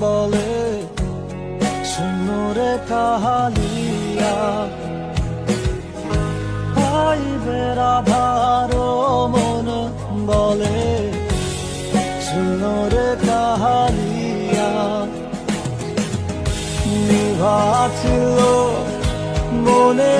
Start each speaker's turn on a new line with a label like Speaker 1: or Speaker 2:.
Speaker 1: বলে শুনরে কাহালিয়া আইবে রাধার মন বলে শুনরে কাহালিয়া নিভাছিল মনে